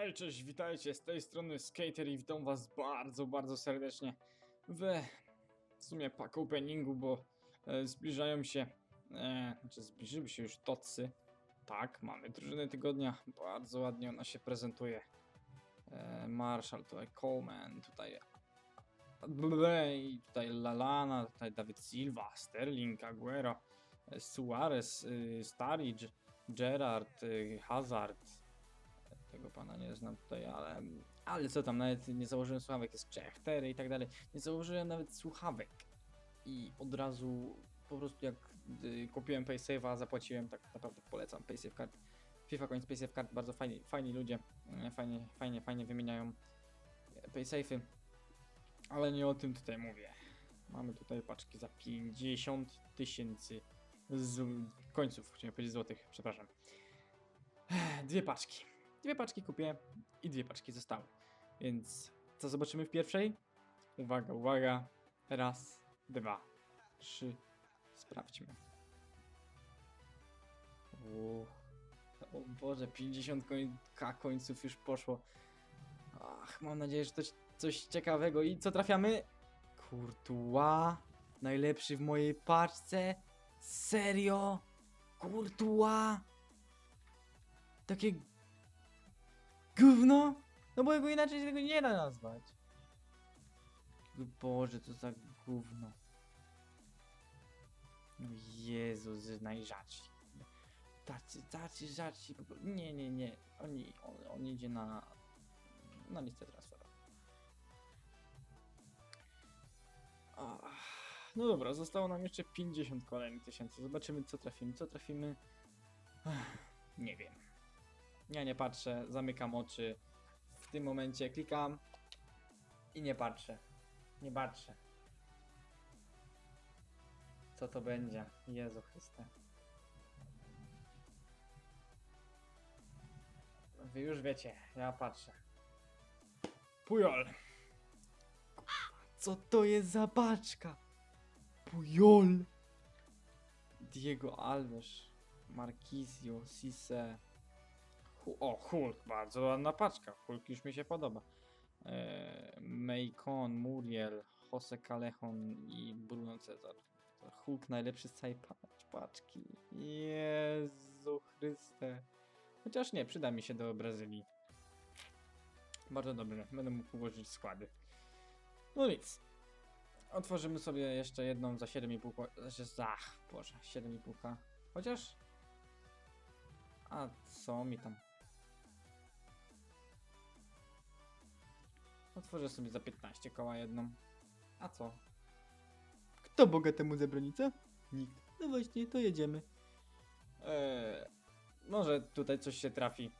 Hej, cześć, witajcie, z tej strony Skater i witam was bardzo, bardzo serdecznie w, w sumie pack openingu, bo e, zbliżają się, e, znaczy zbliżyły się już tocy. Tak, mamy drużynę tygodnia, bardzo ładnie ona się prezentuje. E, Marshall, tutaj Coleman, tutaj i tutaj Lalana, tutaj David Silva, Sterling, Aguero, e, Suarez, y, Sturridge, Gerard, y, Hazard, tego pana nie znam tutaj, ale, ale co tam, nawet nie założyłem słuchawek, jest 4 i tak dalej. Nie założyłem nawet słuchawek. I od razu po prostu jak y, kupiłem PaySafe'a, zapłaciłem, tak naprawdę polecam PaySafe Card. FIFA Coins PaySafe Card, bardzo fajni, fajni ludzie, y, fajnie, fajnie, fajnie wymieniają PaySafe'y. Ale nie o tym tutaj mówię. Mamy tutaj paczki za 50 tysięcy z- końców, chciałem powiedzieć złotych, przepraszam. Dwie paczki. Dwie paczki kupię i dwie paczki zostały. Więc co zobaczymy w pierwszej? Uwaga, uwaga. Raz, dwa, trzy. Sprawdźmy. Uuu. O Boże, 50 koń końców już poszło. Ach, mam nadzieję, że to coś ciekawego. I co trafiamy? Courtois. Najlepszy w mojej paczce. Serio? Courtois? Takie Gówno? No bo jego inaczej tego nie da nazwać. Boże, co za gówno. No Jezus, najrzadsi. Tacy, tacy rzadsi. Nie, nie, nie. Oni, on, on idzie na, na listę transferową. No dobra, zostało nam jeszcze 50 kolejnych tysięcy. Zobaczymy, co trafimy. Co trafimy? Nie wiem. Ja nie patrzę, zamykam oczy. W tym momencie klikam i nie patrzę. Nie patrzę. Co to będzie? Jezu Chryste. Wy już wiecie, ja patrzę. Pujol. Co to jest za paczka? Pujol. Diego Alves. Marquisio, Cisse. O, Hulk, bardzo ładna paczka. Hulk już mi się podoba. Eee, Meikon, Muriel, Jose Callejon i Bruno Cezar. To Hulk najlepszy z całej pa- paczki. Jezu Chryste. Chociaż nie, przyda mi się do Brazylii. Bardzo dobrze, będę mógł ułożyć składy. No nic. Otworzymy sobie jeszcze jedną za 7,5. ko- za, Boże, 7,5. Chociaż. A co mi tam? Otworzę sobie za 15 koła jedną. A co? Kto bogatemu zabroni, co? Nikt. No właśnie, to jedziemy. Eee, może tutaj coś się trafi.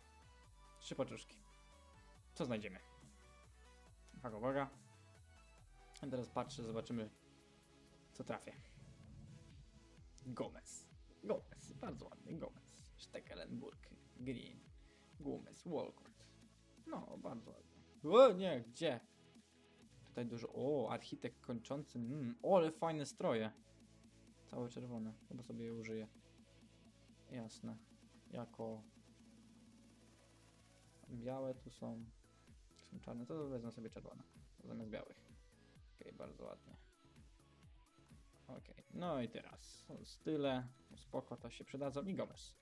Trzy paczuszki. Co znajdziemy? Uwaga, uwaga. A teraz patrzę, zobaczymy, co trafię. Gomez. Gomez, bardzo ładny Gomez. Stekelenburg, Green, Gomez, Walcott. No, bardzo ładnie. O, nie, gdzie? Tutaj dużo. O, architekt kończący. Mm, o, ale fajne stroje. Całe czerwone. Chyba sobie je użyję. Jasne. Jako. Białe tu są. Są czarne, to wezmę sobie czerwone. Zamiast białych. Okej, bardzo ładnie. Okej, no i teraz style, spoko, to się przydadzą i Gomez.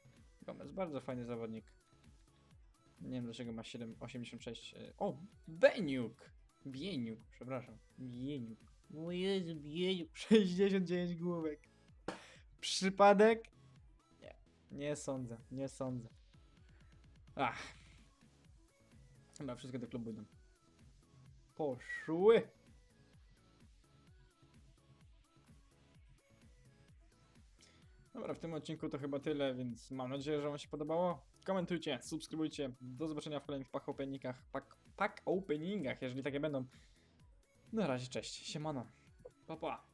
Gomez, bardzo fajny zawodnik. Nie wiem dlaczego ma 7, 86. e, O, Beniuk! Bieniuk, przepraszam. Bieniuk. O Jezu, Bieniuk. 69 główek. Przypadek? Nie, nie sądzę, nie sądzę. Ach. Chyba wszystko do klubu idą. Poszły! Dobra, w tym odcinku to chyba tyle, więc mam nadzieję, że Wam się podobało. Komentujcie, subskrybujcie. Do zobaczenia w kolejnych pack openingach, pack, pack openingach, jeżeli takie będą. Na razie, cześć, siemano. Pa, pa.